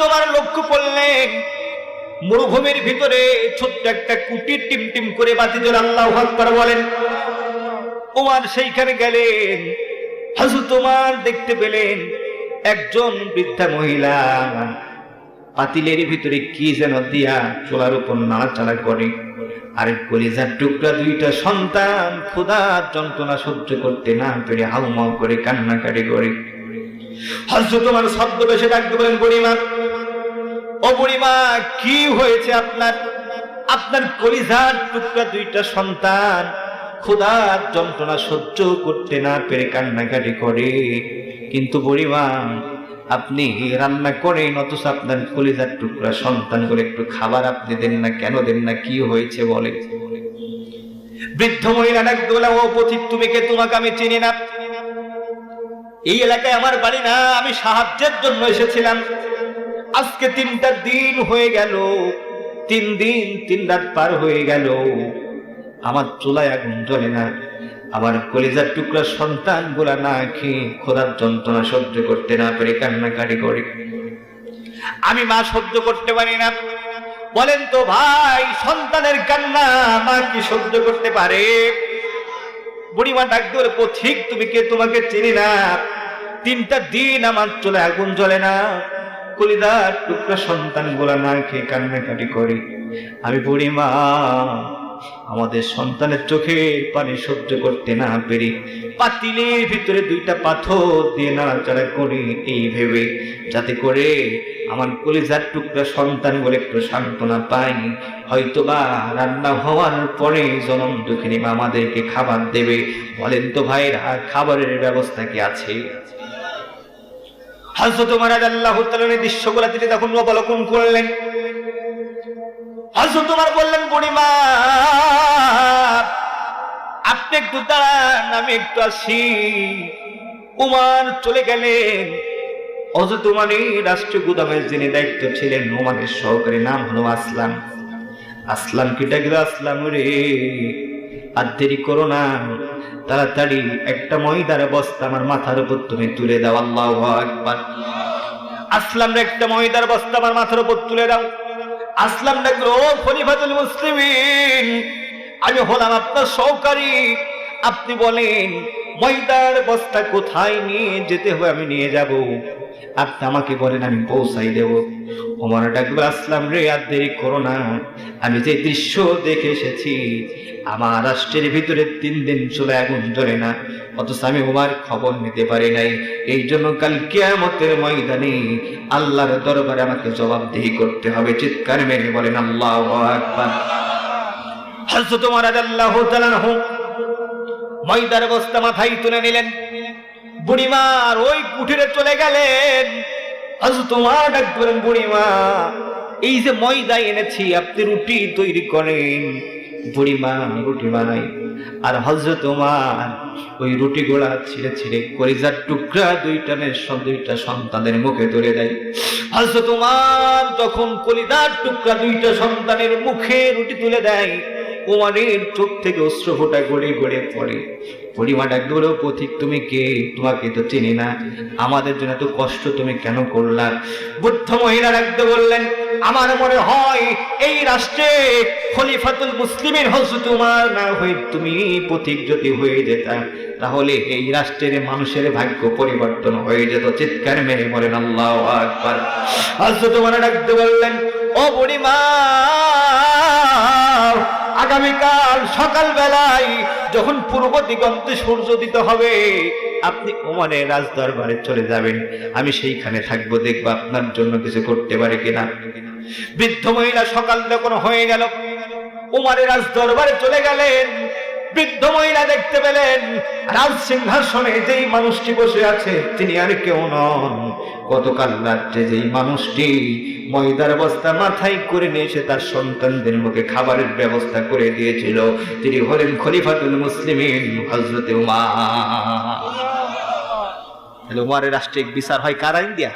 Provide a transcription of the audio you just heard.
তোমার লক্ষ্য করলেন, মরুভূমির ভিতরে ছোট্ট একটা কুটির টিম টিম করে বাতি জ্বলে আল্লাহ আকবার বলেন। উমার সেইখানে গেলেন হাজু তোমার দেখতে পেলেন একজন বৃদ্ধা মহিলা। পাতিলের ভিতরে কি যেন দিয়া চোলার উপর নাড়াচাড়া করে। আর কলিজার টুকরা দুইটা সন্তান ক্ষুধার যন্ত্রণা সহ্য করতে না পেরে হাউমাউ করে কান্নাকাটি করে। তোমার শব্দ ডাকতে ও কি হয়েছে আপনার? আপনার কলিজার টুকরা দুইটা সন্তান যন্ত্রণা সহ্য করতে না পেরে কান্নাকাটি করে। কিন্তু বুড়িমা, আপনি রান্না করেন, অথচ আপনার কলিজার টুকরা সন্তান করে একটু খাবার আপনি দেন না, কেন দেন না, কি হয়েছে বলে বৃদ্ধ মহিলা ডাক দোলা, ও পথিক, তুমি কে? তোমাকে আমি চিনি না। এই এলাকায় আমার বাড়ি না, আমি সাহায্যের জন্য এসেছিলাম। আজকে তিনটা দিন হয়ে গেল, তিন দিন, তিন রাত পার হয়ে গেল। আমার চুলায় আগুন জ্বলে না, আমার কলিজার টুকরা সন্তানগুলা না খেয়ে খোদার যন্ত্রণা সহ্য করতে না পেরে কান্নাকাটি করে। আমি মা সহ্য করতে পারি না। বলেন তো ভাই, সন্তানের কান্না মা কি সহ্য করতে পারে? বুড়িমা ডাক দিয়ে ঠিক তুমি কে? তোমাকে চিনি না। তিনটা দিন আমার চলে আগুন জ্বলে না। কলিদার টুকরা সন্তান গোলা না খেয়ে কান্নাকাটি করি। আমি বুড়িমা আমাদের সন্তানের চোখে পানি সহ্য করতে না পেরে পাতিলের ভিতরে দুইটা পাথর দিয়ে নাড়াচাড়া করি এই ভেবে, যাতে করে আমার কলিজার টুকরা সন্তান বলে একটু সান্ত্বনা পাই হয়তোবা রান্না হওয়ার পরে জনম দুঃখিনী আমাদেরকে খাবার দেবে। বলেন তো ভাইরা, খাবারের ব্যবস্থা কি আছে? হযরত ওমর রাদিয়াল্লাহু তাআলা দৃশ্যগুলো তিনি তখন অবলোকন করলেন। হযরত ওমর বললেন, বুড়িমা একটু দাঁড়ান, আমি একটু আসি। উমার চলে গেলেন। হযরত উমারই রাষ্ট্রীয় গুদামের যিনি দায়িত্ব ছিলেন, উমারের সহকারী নাম হলো আসলাম। আসলাম কি ডাকবে আসলাম রে। আর দেরি করো না, তাড়াতাড়ি একটা ময়দার বস্তা আমার মাথার উপর তুমি তুলে দাও, আল্লাহ একবার আসলাম রে, একটা ময়দার বস্তা আমার মাথার উপর তুলে দাও। আসলাম ডাকলো খলিফাতুল মুসলিমিন। আমি হলাম আপনার সহকারী। আপনি বলেন, ময়দার বস্তা কোথায় নিয়ে যেতে হবে, আমি নিয়ে যাব। আপনি আমাকে বলেন, আমি পৌঁছাই দেব। ডাকবে, আসলাম রে, আর দেরি করো না। আমি যে দৃশ্য দেখে এসেছি, আমার রাষ্ট্রের ভিতরে তিন দিন চলে আগুন ধরে না। অথচ আমি ওমার খবর নিতে পারি নাই। এই জন্য কাল কিয়ামতের ময়দানে আল্লাহর দরবারে আমাকে জবাবদিহি করতে হবে। চিৎকার মেরে বলেন, আল্লাহ আকবার। ওমর রাদিয়াল্লাহু তাআলা আনহু ময়দার বস্তা মাথায় তুলে নিলেন। বুড়িমার ওই কুঠিরে চলে গেলেন। আজ তোমার ডাক করেন বুড়িমা, এই যে ময়দা এনেছি, আপনি রুটি তৈরি করেন। বুড়িমা রুটি বানাই। আর হজরত তোমার ওই রুটি গোড়া ছিঁড়ে ছিঁড়ে কলিজার টুকরা দুইটানের দুইটা সন্তানের মুখে তুলে দেয়। হজরত তোমার যখন কলিজার টুকরা দুইটা সন্তানের মুখে রুটি তুলে দেয় কুমারের চোখ থেকে অশ্রু ফোটা গড়ে গড়ে পড়ে। পরিমা ডাক দৌড়েও পথিক তুমি কে? তোমাকে তো চিনি না। আমাদের জন্য এত কষ্ট তুমি কেন করলা? বুদ্ধ মহিলা ডাকতে বললেন, আমার মনে হয় এই রাষ্ট্রে খলিফাতুল মুসলিমের হজ তোমার না হয়ে তুমি পথিক যদি হয়ে যেতা। তাহলে এই রাষ্ট্রের মানুষের ভাগ্য পরিবর্তন হয়ে যেত। চিৎকার মেরে বলেন, আল্লাহ আকবার। হজ তোমার ডাকতে বললেন, ও বুড়িমা আগামীকাল সকালবেলায় যখন পূর্ব দিগন্তে সূর্য দিতে হবে, আপনি ওমানের রাজ দরবারে চলে যাবেন। আমি সেইখানে থাকব, দেখব আপনার জন্য কিছু করতে পারে কিনা। বৃদ্ধ মহিলা সকাল যখন হয়ে গেল ওমারে রাজ দরবারে চলে গেলেন। বৃদ্ধ মহিলা দেখতে পেলেন রাজ সিংহাসনে যেই মানুষটি বসে আছে, তিনি আর কেউ নন। গতকাল রাত্রে যেই মানুষটি ময়দার বস্তা মাথায় করে নিয়ে এসে তার সন্তানদের মুখে খাবারের ব্যবস্থা করে দিয়েছিল, তিনি হলেন খলিফাতুল মুসলিমিন হজরত উমা উমারের রাষ্ট্রিক বিচার হয় কার আইন দিয়া